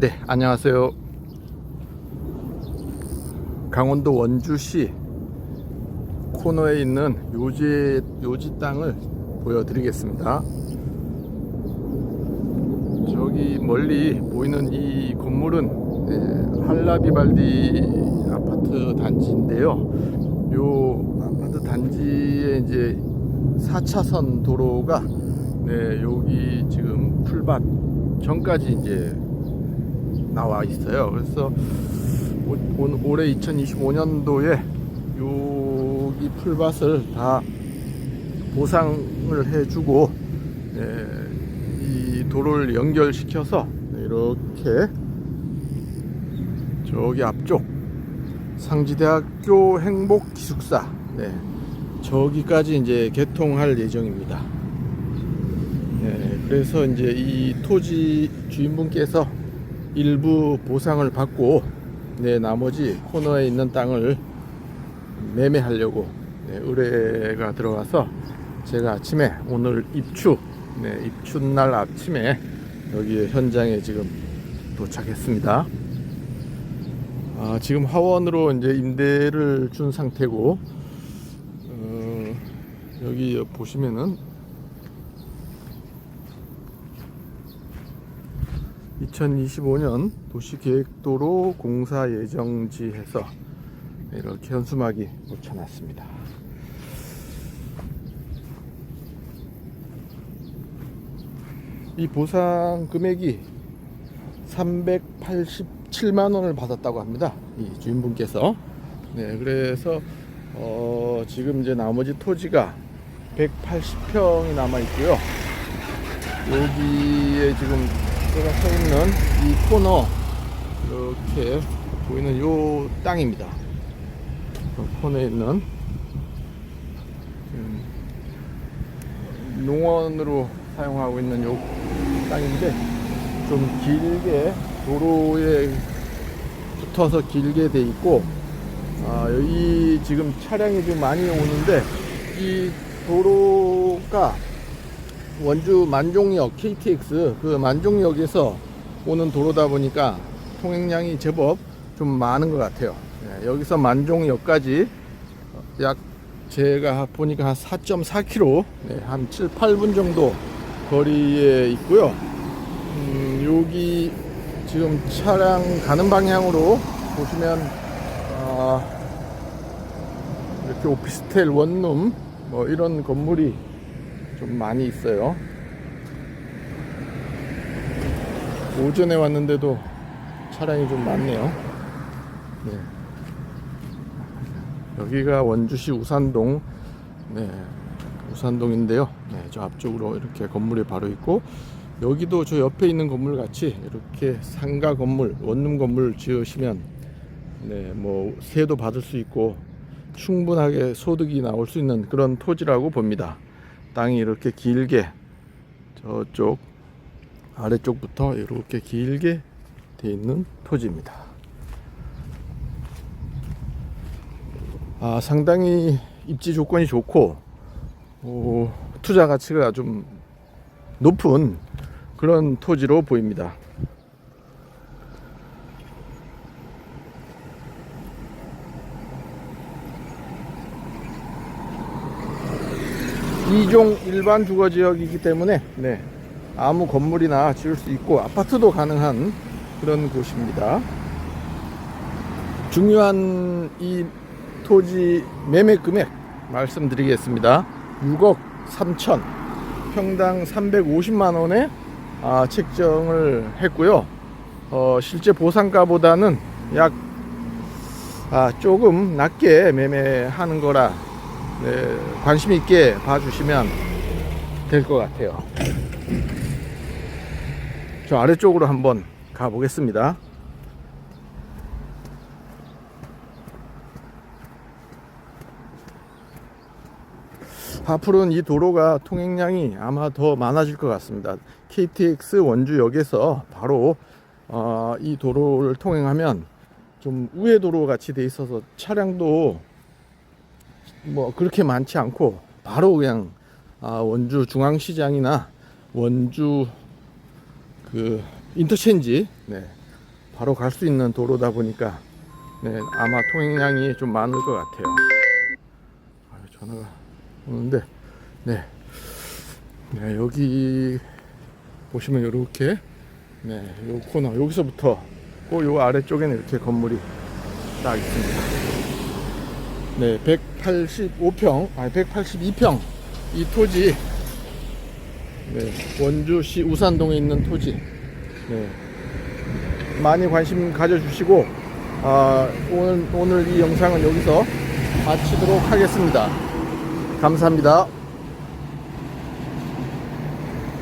네, 안녕하세요. 강원도 원주시 코너에 있는 요지, 요지 땅을 보여드리겠습니다. 저기 멀리 보이는 이 건물은 네, 할라비발디 아파트 단지인데요. 요 아파트 단지에 이제 4차선 도로가 네, 여기 지금 풀밭 전까지 이제 나와 있어요. 그래서 올해 2025년도에 여기 풀밭을 다 보상을 해주고 예, 이 도로를 연결시켜서 네, 이렇게 저기 앞쪽 상지대학교 행복기숙사 네, 저기까지 이제 개통할 예정입니다. 예, 그래서 이제 이 토지 주인분께서 일부 보상을 받고 네, 나머지 코너에 있는 땅을 매매하려고 네, 의뢰가 들어가서 제가 아침에 오늘 입추 네, 입춘날 아침에 여기 현장에 지금 도착했습니다. 아, 지금 화원으로 이제 임대를 준 상태고 어, 여기 보시면은 2025년 도시계획도로 공사 예정지에서 이렇게 현수막이 붙여놨습니다. 이 보상 금액이 387만 원을 받았다고 합니다. 이 주인분께서. 네, 그래서 어, 지금 이제 나머지 토지가 180평이 남아 있고요. 여기에 지금 제가 서 있는 이 코너 이렇게 보이는 요 땅입니다. 그 코너에 있는 음, 농원으로 사용하고 있는 요 땅인데 좀 길게 도로에 붙어서 길게 돼 있고 아, 여기 지금 차량이 좀 많이 오는데 이 도로가 원주 만종역 KTX 그 만종역에서 오는 도로다 보니까 통행량이 제법 좀 많은 것 같아요. 예, 여기서 만종역까지 약 제가 보니까 한 4.4km, 네, 한 7, 8분 정도 거리에 있고요. 음, 여기 지금 차량 가는 방향으로 보시면 아, 이렇게 오피스텔 원룸 뭐 이런 건물이 좀 많이 있어요. 오전에 왔는데도 차량이 좀 많네요. 네. 여기가 원주시 우산동, 네, 우산동인데요. 네, 저 앞쪽으로 이렇게 건물이 바로 있고, 여기도 저 옆에 있는 건물 같이 이렇게 상가 건물, 원룸 건물 지으시면, 네, 뭐, 세도 받을 수 있고, 충분하게 소득이 나올 수 있는 그런 토지라고 봅니다. 땅이 이렇게 길게 저쪽 아래쪽부터 이렇게 길게 돼 있는 토지입니다. 아, 상당히 입지 조건이 좋고 어, 투자 가치가 좀 높은 그런 토지로 보입니다. 이종 일반 주거 지역이기 때문에 네, 아무 건물이나 지을 수 있고 아파트도 가능한 그런 곳입니다. 중요한 이 토지 매매 금액 말씀드리겠습니다. 6억 3천 평당 350만 원에 아, 책정을 했고요. 어, 실제 보상가보다는 약 아, 조금 낮게 매매하는 거라 네, 관심 있게 봐주시면 될 것 같아요. 저 아래쪽으로 한번 가보겠습니다. 앞으로는 이 도로가 통행량이 아마 더 많아질 것 같습니다. KTX 원주역에서 바로 어, 이 도로를 통행하면 좀 우회 도로 같이 돼 있어서 차량도 뭐 그렇게 많지 않고 바로 그냥 아, 원주 중앙시장이나 원주 그 인터체인지 네, 바로 갈 수 있는 도로다 보니까 네, 아마 통행량이 좀 많을 것 같아요. 아유, 전화가 오는데 네. 네, 여기 보시면 이렇게 네, 요 코너 여기서부터 꼭 요 아래쪽에는 이렇게 건물이 딱 있습니다. 네, 185평, 아니 182평 이 토지 네, 원주시 우산동에 있는 토지 네, 많이 관심 가져주시고 아, 오늘 오늘 이 영상은 여기서 마치도록 하겠습니다. 감사합니다.